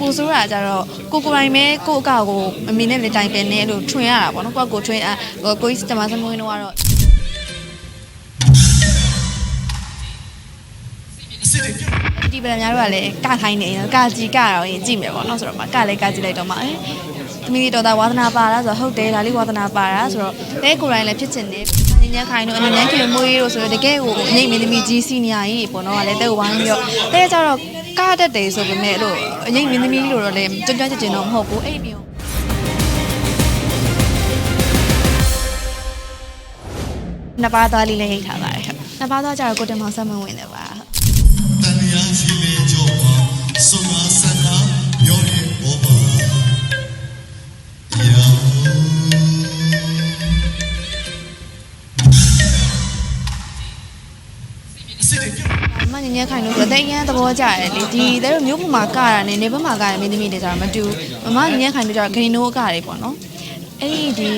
ပူဆိုးတာကြတော့ကိုကိုယ်တိုင်ပဲကိုယ့်အကောက်ကိုအမေနဲ့လည်းတိုင်ပင်နေလို့ထွင်ရတာပေါ့နော်ကိုယ့်ကိုယ်ထွင်အကိုကြီးစတမဆမွေးတော့ကတော့ဒီပဒံများတို့ကလည်းကခိုင်းနေကကြီးကတော့ရင်ကြည့်မယ်ပေါ့နော်ဆိုတော့မကလည်းကကြည့်လိုက်တော့မှအဲ သမီးတော်တာဝါသနာပါလားဆိုတော့ဟုတ်တယ်ဒါလေးဝါသနာပါတာဆိုတော့တဲကိုယ်တိုင်လည်းဖြစ်ချင်တယ်ငင်းညခိုင်းတို့အနေနဲ့ခင်မွေးတို့ဆိုတော့တကယ်ကိုအငိမ့်မင်းသမီးကြီးစီနီယာကြီးပေါ့နော်ကလည်းတဲကိုဝိုင်းပြီးတော့တဲကြတော့ကတတ်တယ်ဆိုပေမဲ့လို့အငိမ့်မင်းသမီးလို့တော့လည်းကြွကြွချင်ချင်တော့မဟုတ်ဘူးအဲ့ဒီမျိုးနှစ်ပါးသားလေးလည်းရိတ်ထားပါတယ်ဟုတ်နှစ်ပါးသားကြတော့ကိုတင်မောင်ဆက်မဝင်တယ်ပါ မညညခိုင်လို့ဆိုတော့တဲ့ရန်သဘောကျတယ်လေဒီတဲ့တို့မျိုးပေါ်မှာကတာနေနေဘက်မှာကရမင်းသမီးတွေကြတော့မတူမမညညခိုင်တို့ကြတော့ဂိန်နိုးကတွေပေါ့နော်အဲ့ဒီ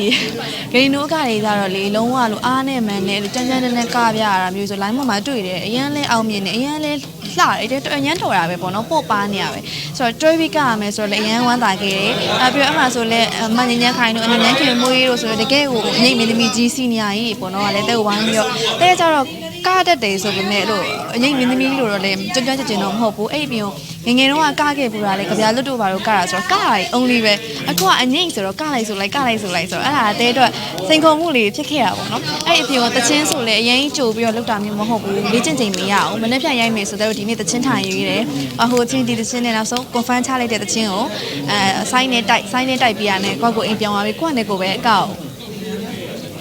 ဂိန်နိုးကတွေကြတော့လေလုံးဝလို့အားနဲ့မှန်နဲ့တန်းတန်းတန်းတန်းကပြရတာမျိုးဆို line ပေါ်မှာတွေ့တယ်အရန်လဲအောင်မြင်တယ်အရန်လဲ လှတယ်တဲ့အရန်တော်တာပဲပေါ့နော်ပို့ပါနေရပဲဆိုတော့ trade week ကရမယ်ဆိုတော့လေအရန်ဝမ်းသာခဲ့တယ်အဲပြီးတော့အမှဆိုလဲမညညခိုင်တို့အနေနဲ့ခင်မွေးတို့ဆိုတော့တကယ်ကိုအငိမ့်မင်းသမီးကြီးစီနီယာကြီးပေါ့နော်ကလည်းတဲ့ကိုဝိုင်းပြီးတော့တဲ့ကြတော့ကတတ်တယ်ဆိုပေမဲ့လို့အငိမ့်မင်းသမီးလို့တော့လည်းကြွကြွချင်ချင်တော့မဟုတ်ဘူးအဲ့ဒီပြင်ငယ်ငယ်တုန်းကကခဲ့ပူတာလေကြပြလွတ်တို့ဘာလို့ကတာဆိုတော့ကတာကြီး only ပဲအခုကအငိမ့်ဆိုတော့ကလိုက်ဆိုလိုက်ကလိုက်ဆိုလိုက်ဆိုတော့အဲ့ဒါအသေးအတွက်စိန်ခေါ်မှုလေးဖြစ်ခဲ့တာပေါ့နော်အဲ့ဒီအပြင်တချင်းဆိုလေအရင်ကြိုပြီးတော့လောက်တာမျိုးမဟုတ်ဘူးလေ့ကျင့်ချိန်မရအောင်မနေ့ဖြတ်ရိုက်မယ်ဆိုတော့ဒီနေ့တချင်းထိုင်ရွေးတယ်အဟိုချင်းဒီတချင်းနဲ့နောက်ဆုံး confirm ချလိုက်တဲ့တချင်းကိုအဲ sign နဲ့တိုက် sign နဲ့တိုက်ပြရနဲ့ကိုယ့်ကိုအိမ်ပြောင်းသွားပြီကိုယ့်နဲ့ကိုယ်ပဲအကောက်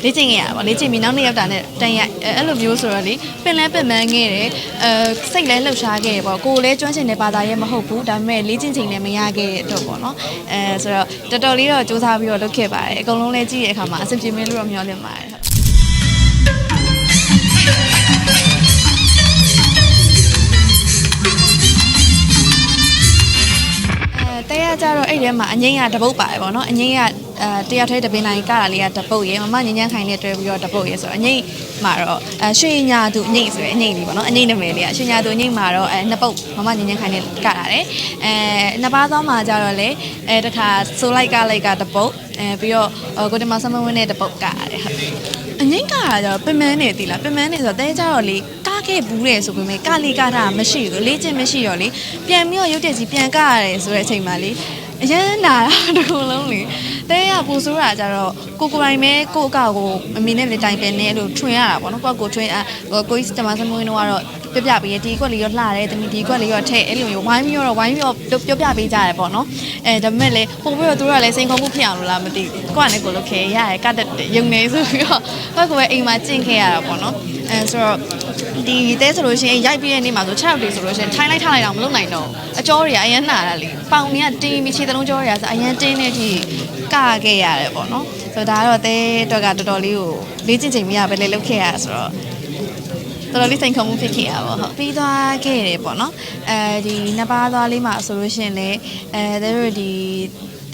လေ့ကျင့်ခဲ့ရပါလေ့ကျင့်ပြီးနောက်နေ့ရောက်တာနဲ့တန်ရိုက်အဲအဲ့လိုမျိုးဆိုတော့လေပင်လဲပင်ပန်းခဲ့တယ်အဲစိတ်လဲလှုပ်ရှားခဲ့တယ်ပေါ့ကိုယ်လည်းကျွမ်းကျင်တဲ့ဘာသာရဲ့မဟုတ်ဘူးဒါပေမဲ့လေ့ကျင့်ချိန်လည်းမရခဲ့တဲ့အတွက်ပေါ့နော်အဲဆိုတော့တော်တော်လေးတော့စူးစမ်းပြီးတော့လုပ်ခဲ့ပါတယ်အကုန်လုံးလည်းကြည့်ရတဲ့အခါမှာအဆင်ပြေမယ်လို့တော့မျှော်လင့်ပါတယ် တ်အဲတဲရကြတော့အဲ့ထဲမှာအငိမ့်ကတပုတ်ပါတယ်ပေါ့နော်အငိမ့်က အဲတယောက်တည်းတပင်တိုင်းကတာလေးကတပုတ်ရေမမညဉ့်ညမ်းခိုင်လေးတွဲပြီးတော့တပုတ်ရေဆိုတော့အငိမ့်မှာတော့အဲရွှေညာသူအငိမ့်ဆိုရယ်အငိမ့်လေးပေါ့နော်အငိမ့်နာမည်လေးကရွှေညာသူအငိမ့်မှာတော့အဲနှစ်ပုတ်မမညဉ့်ညမ်းခိုင်လေးကတာတယ်အဲနှစ်ပါးသောမှာကြတော့လေအဲတခါဆိုလိုက်ကလိုက်ကတပုတ်အဲပြီးတော့ကိုတင်မဆမဝင်းနဲ့တပုတ်ကရတယ်ဟုတ်အငိမ့်ကတာကြတော့ပင်မန်းနေတည်လားပင်မန်းနေဆိုတော့တဲကြတော့လေကားခဲ့ဘူးတယ်ဆိုပေမဲ့ကလေးကတာမရှိဘူးလေ့ကျင့်မရှိတော့လေပြန်ပြီးတော့ရုပ်တရက်ကြီးပြန်ကရတယ်ဆိုတဲ့အချိန်မှာလေ အရန်နာတာတစ်ခုလုံးလေတဲရပူဆိုးတာကြတော့ကိုကိုယ်တိုင်ပဲကိုယ့်အကောက်ကိုအမေနဲ့လည်းတိုင်ပင်နေလို့ထွင်ရတာပေါ့နော်ကိုယ့်ကိုယ်ထွင်အကိုကြီးစတမဆမွေးတော့ကတော့ ပြပြပေးရဒီကွက်လေးရောလှတယ်တမီဒီကွက်လေးရောထဲ့အဲ့လိုမျိုးဝိုင်းပြီးတော့ဝိုင်းပြီးတော့ပြောပြပေးကြတယ်ပေါ့နော်အဲဒါပေမဲ့လေပုံပြီးတော့သူတို့ကလည်းစိန်ခေါ်မှုဖြစ်အောင်လို့လားမသိဘူးကိုကလည်းကိုလိုခဲရရကတ်တက်ရုံနေဆိုပြီးတော့ကိုကပဲအိမ်မှာကျင့်ခဲ့ရတာပေါ့နော်အဲဆိုတော့ဒီတဲဆိုလို့ရှိရင်ရိုက်ပြီးတဲ့နေ့မှာဆို6ရောက်တွေဆိုလို့ရှိရင်ထိုင်းလိုက်ထားလိုက်တော့မလုပ်နိုင်တော့အကြောတွေကအရင်နာတာလေပေါင်တွေကတင်းပြီးခြေသလုံးကြောတွေကဆိုအရင်တင်းနေထိကခဲ့ရတယ်ပေါ့နော်ဆိုတော့ဒါကတော့တဲအတွက်ကတော်တော်လေးကိုလေ့ကျင့်ချိန်မရပဲလေလုပ်ခဲ့ရဆိုတော့ တော်တော်လေးစိန်ခေါ်မှုဖြစ်ခဲ့ရပါဟုတ်ပြီးသွားခဲ့တယ်ပေါ့နော်အဲဒီနှစ်ပါးသွားလေးမှာဆိုလို့ရှိရင်လေအဲတို့ဒီ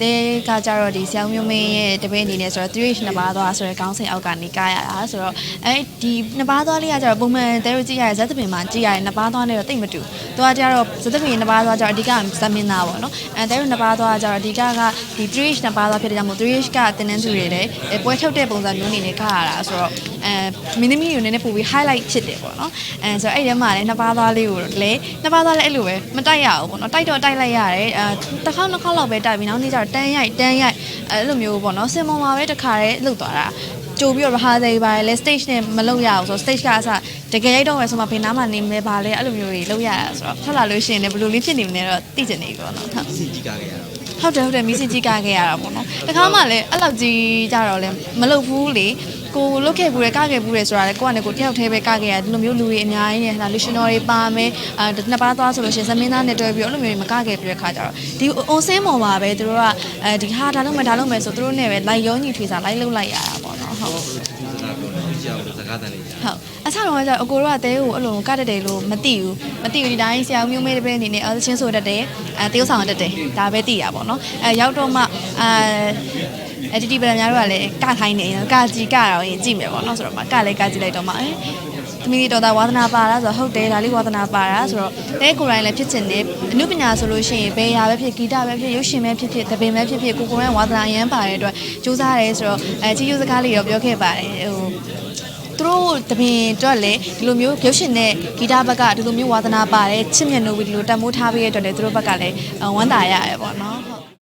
တဲကကြတော့ဒီဆရာမျိုးမင်းရဲ့တပည့်အနေနဲ့ဆိုတော့ 3H နှစ်ပါးသွားဆိုတော့ကောင်းစိန်အောက်ကနေကားရတာဆိုတော့အဲဒီနှစ်ပါးသွားလေးကကြတော့ပုံမှန်တဲတို့ကြည့်ရတဲ့ဇက်သပင်မှာကြည့်ရတဲ့နှစ်ပါးသွားနဲ့တော့တိတ်မတူသူကကြတော့ဇက်သပင်နှစ်ပါးသွားကြတော့အဓိကဇက်မင်းသားပေါ့နော်အဲတဲတို့နှစ်ပါးသွားကြတော့အဓိကကဒီ 3H နှစ်ပါးသွားဖြစ်တဲ့ကြောင့်မို့ 3H ကတင်းနှန်းသူတွေလည်းပွဲထုတ်တဲ့ပုံစံမျိုးအနေနဲ့ကားရတာဆိုတော့အဲမင်းသမီးကိုနည်းနည်းပို့ပြီး highlight ဖြစ်တယ်ပေါ့နော်အဲဆိုတော့အဲ့ဒီထဲမှာလည်းနှစ်ပါးသွားလေးကိုလည်းနှစ်ပါးသွားလည်းအဲ့လိုပဲမတိုက်ရဘူးပေါ့နော်တိုက်တော့တိုက်လိုက်ရတယ်အဲတစ်ခေါက်နှစ်ခေါက်လောက်ပဲတိုက်ပြီးနောက်နေ့ကျတော့တန်းရိုက်တန်းရိုက်အဲ့လိုမျိုးပေါ့နော်စင်ပေါ်မှာပဲတစ်ခါတည်းလှုပ်သွားတာကြိုပြီးတော့ rehearsal ပါလေ stage နဲ့မလုပ်ရဘူးဆိုတော့ stage ကအစတကယ်ရိုက်တော့မယ်ဆိုမှဖေးနားမှာနေမယ်ပါလေအဲ့လိုမျိုးတွေလုပ်ရတာဆိုတော့ထွက်လာလို့ရှိရင်လည်းဘယ်လိုလေးဖြစ်နေမလဲတော့သိချင်နေပြီပေါ့နော်ဟုတ်စီကြီးကားခဲ့ရတာဟုတ်တယ်ဟုတ်တယ်မီးစစ်ကြီးကခဲ့ရတာပေါ့နော်တခါမှလည်းအဲ့လောက်ကြီးကြတော့လည်းမလုပ်ဘူးလေ ကိုလုတ်ခဲ့ဘူးလေကခဲ့ဘူးလေဆိုတာလေကိုကလည်းကိုတယောက်တည်းပဲကခဲ့ရဒီလိုမျိုးလူတွေအများကြီးနဲ့ဒါလူရှင်တော်တွေပါမယ်အာနှစ်ပါးသွားဆိုလို့ရှိရင်သမင်းသားနဲ့တွဲပြီးတော့အဲ့လိုမျိုးမကခဲ့ပြီးတဲ့ခါကျတော့ဒီအွန်ဆင်းပေါ်မှာပဲသူတို့ကအဲဒီဟာဒါလုပ်မယ်ဒါလုပ်မယ်ဆိုသူတို့နဲ့ပဲလိုက်ရောညီထွေစာလိုက်လုပ်လိုက်ရတာပေါ့နော်ဟုတ်စကားပြောတယ်ကြောက်လို့စကားတန်လေးကြာဟုတ်အဆောက်တော့ကျအကိုတို့ကတဲကိုအဲ့လိုကတ်တတ်တယ်လို့မသိဘူးမသိဘူးဒီတိုင်းဆရာမျိုးမေးတဲ့ပဲအနေနဲ့အချင်းဆိုတတ်တယ်အဲတရုပ်ဆောင်တတ်တယ်ဒါပဲသိရပါတော့အဲရောက်တော့မှအဲ အတီတီပဒံများတို့ကလည်းကခိုင်းနေကကြီးကတော့ရင်ကြည့်မယ်ပေါ့နော်ဆိုတော့မှကလည်းကကြည့်လိုက်တော့မှအဲတသမီးလေးတော်သားဝါသနာပါတာဆိုတော့ဟုတ်တယ်ဒါလေးဝါသနာပါတာဆိုတော့တဲကိုယ်တိုင်လည်းဖြစ်ချင်တယ်အမှုပညာဆိုလို့ရှိရင်ဘယ်ရာပဲဖြစ်ဂီတပဲဖြစ်ရုပ်ရှင်ပဲဖြစ်ဖြစ်သပင်ပဲဖြစ်ဖြစ်ကိုကိုယ်တိုင်ဝါသနာအရန်ပါတဲ့အတွက်စူးစမ်းရဲဆိုတော့အဲချီယူစကားလေးရောပြောခဲ့ပါတယ်ဟိုသူတို့တပင်အတွက်လည်းဒီလိုမျိုးရုပ်ရှင်နဲ့ဂီတဘက်ကဒီလိုမျိုးဝါသနာပါတယ်ချစ်မြတ်နိုးပြီးဒီလိုတတ်မိုးထားပေးရတဲ့အတွက်လည်းသူတို့ဘက်ကလည်းဝမ်းသာရတယ်ပေါ့နော်ဟုတ်